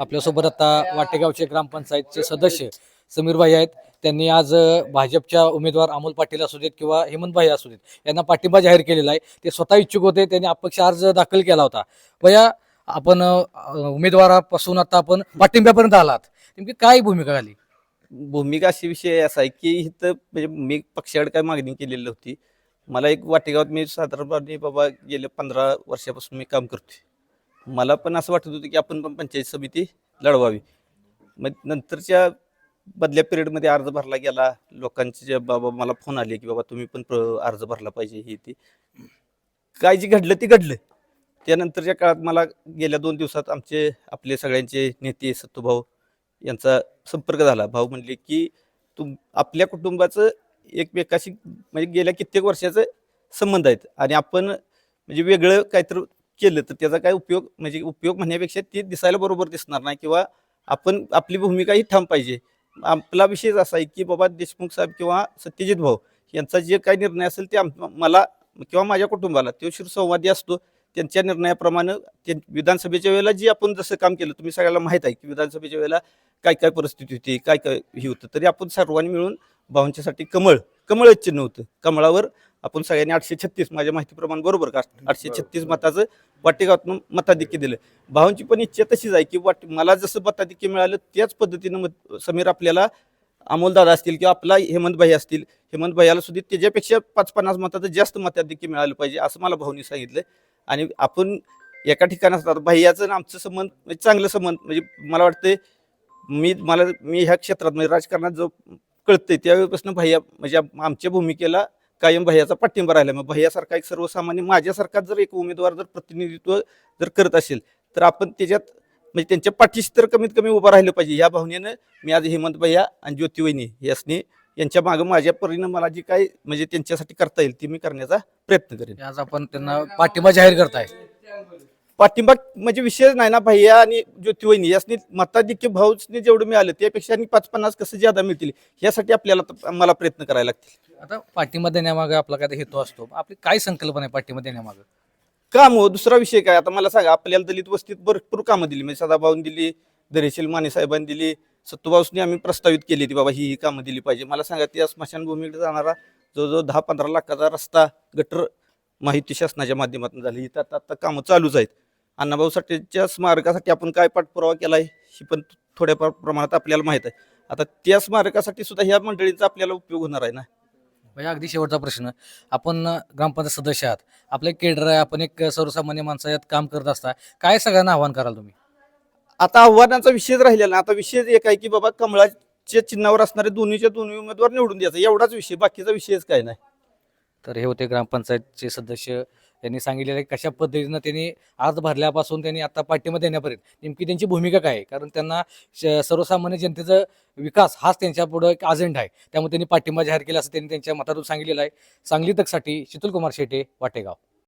आपल्यासोबत आता वाटेगावचे ग्रामपंचायतचे सदस्य समीर भाई आहेत. त्यांनी आज भाजपच्या उमेदवार अमोल पाटील असू देत किंवा हेमंत भाई असू देत यांना पाठिंबा जाहीर केलेला आहे. ते स्वतः इच्छुक होते त्यांनी अपक्ष अर्ज दाखल केला होता. भैया आपण उमेदवारापासून आता आपण पाठिंब्यापर्यंत आलात. नेमकी काय भूमिका झाली भूमिका अशी विषय असा आहे की इथं म्हणजे मी पक्षाकडे काय मागणी केलेली होती. मला एक वाटेगावात मी साधारणपणे बाबा गेल्या पंधरा वर्षापासून मी काम करतोय. मला पण असं वाटत होतं की आपण पण पंचायत समिती लढवावी. मग नंतरच्या बदल्या पिरियडमध्ये अर्ज भरला गेला. लोकांचे जे बाबा मला फोन आले की बाबा तुम्ही पण प्र- अर्ज भरला पाहिजे हे ते. काय जे घडलं ते घडलं. त्यानंतरच्या काळात मला गेल्या दोन दिवसात आमचे आपले सगळ्यांचे नेते सत्तूभाऊ यांचा संपर्क झाला. भाऊ म्हणले की तुम आपल्या कुटुंबाचं एकमेकाशी म्हणजे गेल्या कित्येक वर्षाचं संबंध आहेत. आणि आपण म्हणजे वेगळं काहीतरी केलं तर त्याचा काय उपयोग म्हणजे उपयोग म्हणण्यापेक्षा ते दिसायला बरोबर दिसणार नाही किंवा आपण आपली भूमिका ही ठाम पाहिजे. आपला विषयच असा आहे की बाबा देशमुख साहेब किंवा सत्यजित भाऊ यांचा जे काही निर्णय असेल ते आम- मला किंवा माझ्या कुटुंबाला तो शिरसंवादी असतो त्यांच्या निर्णयाप्रमाणे ते विधानसभेच्या वेळेला जी आपण जसं काम केलं तुम्ही सगळ्याला माहीत आहे की विधानसभेच्या वेळेला काय काय परिस्थिती होती काय काय हे होतं तरी आपण सर्वांनी मिळून भावांच्यासाठी कमळ कमळच चिन्ह होतं. कमळावर आपण सगळ्यांनी आठशे छत्तीस माझ्या माहितीप्रमाणे बरोबर का? आठशे छत्तीस मताचं वाटेगावातून मताधिक्य दिलं. भावांची पण इच्छा तशीच आहे की वाट मला जसं मताधिक्य मिळालं त्याच पद्धतीनं मत समीर आपल्याला अमोल दादा असतील किंवा आपला हेमंत भाई असतील हेमंत भाईला सुद्धा त्याच्यापेक्षा पाच पन्नास मताचं जास्त मताधिक्य मिळालं पाहिजे असं मला भाऊनी सांगितलं. आणि आपण एका ठिकाणी असतात आणि आमचं संबंध म्हणजे चांगलं संबंध म्हणजे मला वाटतं मी मला मी ह्या क्षेत्रात म्हणजे राजकारणात जो कळतंय त्यावेळेपासून भैया म्हणजे आम- आमच्या भूमिकेला कायम भैयाचा पाठिंबा राहिला. मग भैयासारखा एक सर्वसामान्य माझ्यासारखा जर एक उमेदवार जर प्रतिनिधित्व जर करत असेल तर आपण त्याच्यात म्हणजे त्यांच्या पाठीशी तर कमीत कमी उभं राहिलं पाहिजे. या भावनेनं मी आज हेमंत भैया आणि ज्योती वहिनी यासनी यांच्या मागं माझ्या परीनं मला जी काय म्हणजे त्यांच्यासाठी करता येईल ती मी करण्याचा प्रयत्न करेन. आज आपण त्यांना पाठिंबा जाहीर करताय. पाठिंबा म्हणजे विषय नाही ना भैया आणि ज्योती वहिनी यासनी मताधिक्य भाऊसनी जेवढं मिळालं त्यापेक्षा आणि पाच पन्नास कसं ज्यादा मिळतील यासाठी आपल्याला त- मला प्रयत्न करायला लागतील. आता पाठिंबा देण्यामागे आपला काय हेतू असतो? आपली काय संकल्पना आहे पाठिंबा देण्यामागे? काम हो दुसरा विषय काय? आता मला सांगा आपल्याला दलित वस्तीत भरपूर कामं दिली. म्हणजे सदाभाऊन दिली दरेशील माने साहेबांनी दिली सत्तूभाऊसनी आम्ही प्रस्तावित केली होती बाबा ही ही कामं दिली पाहिजे. मला सांगा त्या स्मशानभूमीकडे जाणारा जवळजवळ दहा पंधरा लाखाचा रस्ता गटर माहिती शासनाच्या माध्यमातून झाली. इथं आता आता कामं चालूच आहेत. अण्णाभाऊ साठेच्या स्मारकासाठी आपण काय पाठपुरावा केला आहे ही पण थोड्या प्र- प्रमाणात आपल्याला माहीत आहे. आता त्या स्मारकासाठी सुद्धा ह्या मंडळींचा आपल्याला उपयोग होणार आहे ना? म्हणजे अगदी शेवटचा प्रश्न. आपण ग्रामपंचायत सदस्य आहात. आपले केडर आहे आपण एक सर्वसामान्य माणसं यात काम करत असता. काय सगळ्यांना आव्हान कराल तुम्ही? आता आव्हानाचा विषयच राहिलेला नाही. आता विषय एक आहे की बाबा कमळाच्या चिन्हावर असणारे दोन्हीच्या दोन्ही उमेदवार निवडून द्यायचा. एवढाच विषय. बाकीचा विषयच काय नाही. तर हे होते ग्रामपंचायतचे सदस्य. त्यांनी सांगितलेलं आहे कशा पद्धतीनं त्यांनी अर्ज भरल्यापासून त्यांनी आता पाठिंबा देण्यापर्यंत. नेमकी त्यांची भूमिका काय आहे? कारण त्यांना श- सर्वसामान्य जनतेचा विकास हाच त्यांच्या पुढं एक अजेंडा आहे. त्यामुळे त्यांनी पाठिंबा जाहीर केला असं त्यांनी त्यांच्या मतातून सांगितलेलं आहे. सांगली तकसाठी शीतल कुमार शेटे वाटेगाव.